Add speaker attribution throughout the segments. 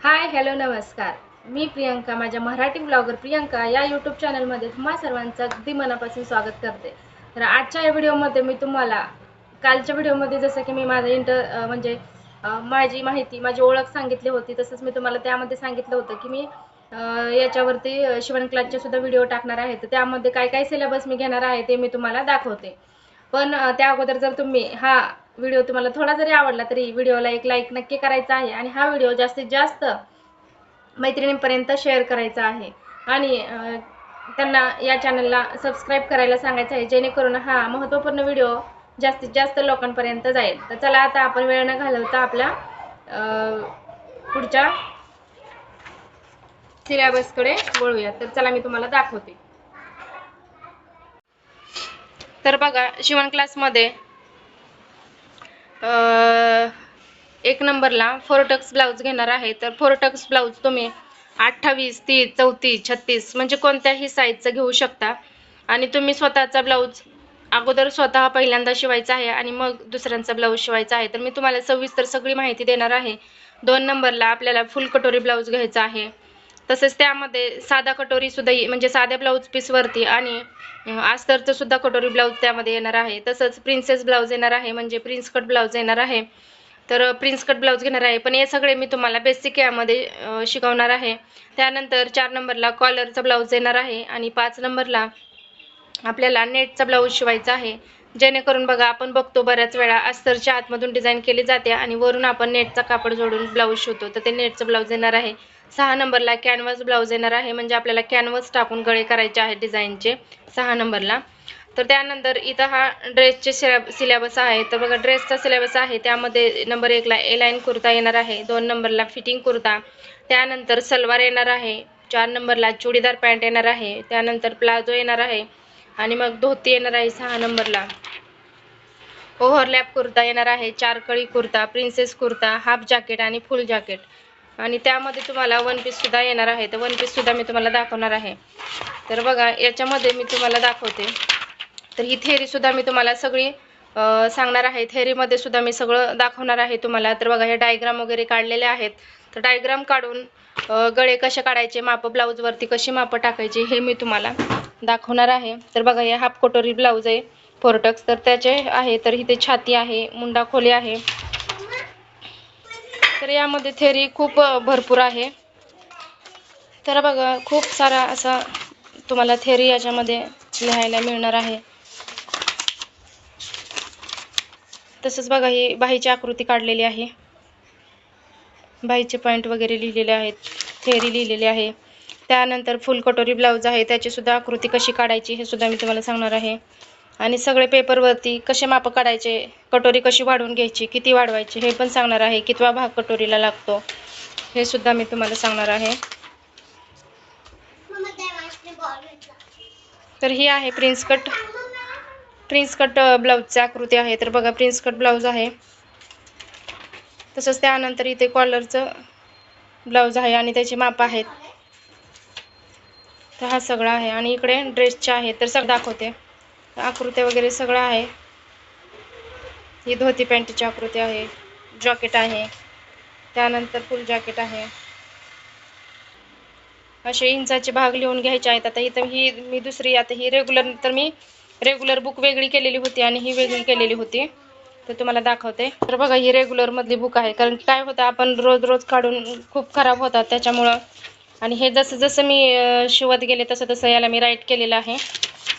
Speaker 1: Hi hello नमस्कार. मी प्रियंका माझ्या Marathi blogger Priyanka या यूट्यूब चॅनलमध्ये तुम्हा सर्वांचं अगदी मनापासून स्वागत करते. तर आजच्या या व्हिडिओमध्ये मी तुम्हाला कालच्या व्हिडिओमध्ये जसं की मी माझं इंटर म्हणजे माझी माहिती माझी ओळख सांगितली होती तसंच मी तुम्हाला त्यामध्ये सांगितलं होतं की मी याच्यावरती शिवण क्लासचे सुद्धा व्हिडिओ टाकणार आहे. तर त्यामध्ये काय काय सिलेबस मी घेणार आहे ते मी तुम्हाला दाखवते. पण त्या अगोदर जर तुम्ही हा व्हिडिओ तुम्हाला थोडा जरी आवडला तरी व्हिडिओला एक लाईक नक्की करायचा आहे. आणि हा व्हिडिओ जास्तीत जास्त मैत्रिणींपर्यंत शेअर करायचा आहे. आणि त्यांना या चॅनलला सबस्क्राईब करायला सांगायचं आहे जेणेकरून हा महत्त्वपूर्ण व्हिडिओ जास्तीत जास्त लोकांपर्यंत जाईल. तर चला आता आपण वेळ न घालवता आपल्या पुढच्या सिलेबसकडे वळूया. तर चला मी तुम्हाला दाखवते. तर बघा शिवण क्लासमध्ये एक नंबरला फोरटक्स ब्लाऊज घेणार आहे. तर फोरटक्स ब्लाऊज तुम्ही अठ्ठावीस तीस चौतीस छत्तीस म्हणजे कोणत्याही साईजचं घेऊ शकता. आणि तुम्ही स्वतःचा ब्लाऊज अगोदर स्वतः पहिल्यांदा शिवायचा आहे आणि मग दुसऱ्यांचा ब्लाऊज शिवायचा आहे. तर मी तुम्हाला सविस्तर सगळी माहिती देणार आहे. दोन नंबरला आपल्याला फुल कटोरी ब्लाऊज घ्यायचा आहे. तसेच त्यामध्ये साधा कटोरी सुद्धा म्हणजे साध्या ब्लाऊज पीसवरती आणि आस्तरचं सुद्धा कटोरी ब्लाऊज त्यामध्ये येणार आहे. तसंच प्रिन्सेस ब्लाऊज येणार आहे म्हणजे प्रिन्स कट ब्लाऊज येणार आहे. तर प्रिन्स कट ब्लाऊज घेणार आहे. पण हे सगळे मी तुम्हाला बेसिक यामध्ये शिकवणार आहे. त्यानंतर चार नंबरला कॉलरचा ब्लाऊज येणार आहे आणि पाच नंबरला आपल्याला नेटचा ब्लाऊज शिवायचा आहे. जेणेकरून बघा आपण बघतो बऱ्याच वेळा अस्तरच्या आतमधून डिझाईन केली जाते आणि वरून आपण नेटचा कापड जोडून ब्लाऊज शिवतो. तर ते नेटचं ब्लाऊज येणार आहे. सहा नंबरला कॅनव्हास ब्लाऊज येणार आहे. म्हणजे आपल्याला कॅनव्हास टाकून गळे करायचे आहे डिझाईनचे सहा नंबरला. तर त्यानंतर इथं हा ड्रेसचे सिलेब सिलेबस आहे. तर बघा ड्रेसचा सिलेबस आहे. त्यामध्ये नंबर एकला ए लाईन कुर्ता येणार आहे. दोन नंबरला फिटिंग कुर्ता. त्यानंतर सलवार येणार आहे. चार नंबरला चुडीदार पॅन्ट येणार आहे. त्यानंतर प्लाझो येणार आहे. आणि मग धोती येणार आहे सहा नंबरला. ओव्हरलॅप कुर्ता येणार आहे चार कळी kurta princess kurta half jacket आणि फुल जॅकेट आणि त्यामध्ये तुम्हाला वन पीस सुद्धा येणार आहे. तर वन पीस सुद्धा मी तुम्हाला दाखवणार आहे. तर बघा याच्यामध्ये मी तुम्हाला दाखवते. तर ही थेरी सुद्धा मी तुम्हाला सगळी सांगणार आहे. थेरीमध्ये सुद्धा मी सगळं दाखवणार आहे तुम्हाला. तर बघा हे डायग्राम वगैरे काढलेले आहेत. तर डायग्राम काढून गळे कसे काढायचे माप ब्लाऊजवरती कशी मापं टाकायची हे मी तुम्हाला दाखवणार आहे. तर बघा हे हाफ कटोरी ब्लाऊज आहे फोरटक्स. तर त्याचे आहे तर इथे छाती आहे मुंडा खोली आहे. तर यामध्ये थेरी खूप भरपूर आहे. तर बघा खूप सारा असा तुम्हाला थेरी याच्यामध्ये लिहायला मिळणार आहे. तसंच बघा ही बाहीची आकृती काढलेली आहे. बाहीचे पॉईंट वगैरे लिहिलेले आहेत थेरी लिहिलेली आहे. त्यानंतर फुल कटोरी ब्लाऊज आहे त्याची सुद्धा आकृती कशी काढायची हे सुद्धा मी तुम्हाला सांगणार आहे. आणि सगळे पेपरवरती कसे माप काढायचे कटोरी कशी वाढवून घ्यायची किती वाढवायची हे पण सांगणार आहे कितवा भाग कटोरीला लागतो हे सुद्धा मी तुम्हाला सांगणार आहे. तर ही आहे प्रिन्स कट प्रिन्स कट ब्लाऊजची आकृती आहे. तर बघा प्रिन्स कट ब्लाऊज आहे. तसंच त्यानंतर इथे कॉलरचं ब्लाऊज आहे आणि त्याची माप आहेत. तर हा सगळा आहे. आणि इकडे ड्रेसचे आहे तर सगळं दाखवते. आकृत्या वगैरे सगळं आहे. ही धोती पॅन्टची आकृती आहे. जॉकेट आहे. त्यानंतर फुल जॅकेट आहे. असे इंचाचे भाग लिहून घ्यायचे आहेत. आता इथं ही मी दुसरी आता ही रेग्युलर तर मी रेग्युलर बुक वेगळी केलेली होती आणि ही वेगळी केलेली होती. तर तुम्हाला दाखवते. तर बघा ही रेग्युलरमधली बुक आहे. कारण काय होतं आपण रोज रोज काढून खूप खराब होतात. त्याच्यामुळं आणि हे जसं जसं मी शिवत गेले तसं तसं याला मी राईट केलेलं आहे.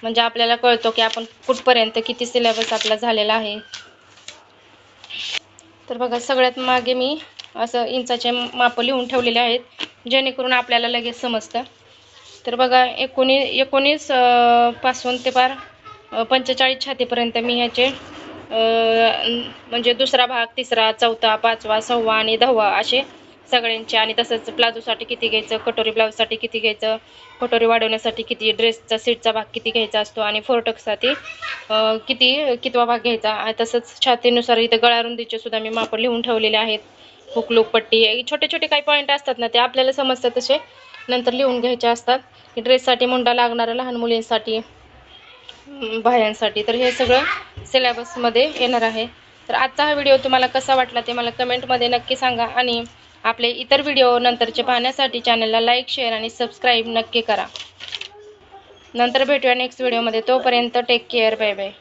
Speaker 1: म्हणजे आपल्याला कळतो की आपण कुठपर्यंत किती सिलेबस आपला झालेला आहे. तर बघा सगळ्यात मागे मी असं इंचाचे माप लिहून ठेवलेले आहेत जेणेकरून आपल्याला लगेच समजतं. तर बघा एकोणी एकोणीसपासून ते पार पंचेचाळीस छातीपर्यंत मी ह्याचे म्हणजे दुसरा भाग तिसरा चौथा पाचवा सहावा आणि दहावा असे सगळ्यांचे आणि तसंच प्लाझोसाठी किती घ्यायचं कटोरी ब्लाऊजसाठी किती घ्यायचं कटोरी वाढवण्यासाठी किती ड्रेसचा सीटचा भाग किती घ्यायचा असतो आणि फोरटक्ससाठी किती कितवा भाग घ्यायचा. आणि तसंच छातीनुसार इथं गळारुंदीचे सुद्धा मी माप लिहून ठेवलेले आहेत. हुक पट्टी छोटे छोटे काही पॉईंट असतात ना ते आपल्याला समजतात तसे. नंतर लिहून घ्यायचे असतात. ड्रेससाठी मुंडा लागणारा लहान मुलींसाठी बायांसाठी तर हे सगळं सिलेबसमध्ये येणार आहे. तर आजचा हा व्हिडिओ तुम्हाला कसा वाटला ते मला कमेंटमध्ये नक्की सांगा आणि आपले इतर व्हिडिओ नंतरचे पाहण्यासाठी चॅनलला लाईक शेअर आणि सबस्क्राईब नक्की करा. नंतर भेटूया नेक्स्ट व्हिडिओमध्ये तोपर्यंत टेक केअर बाय बाय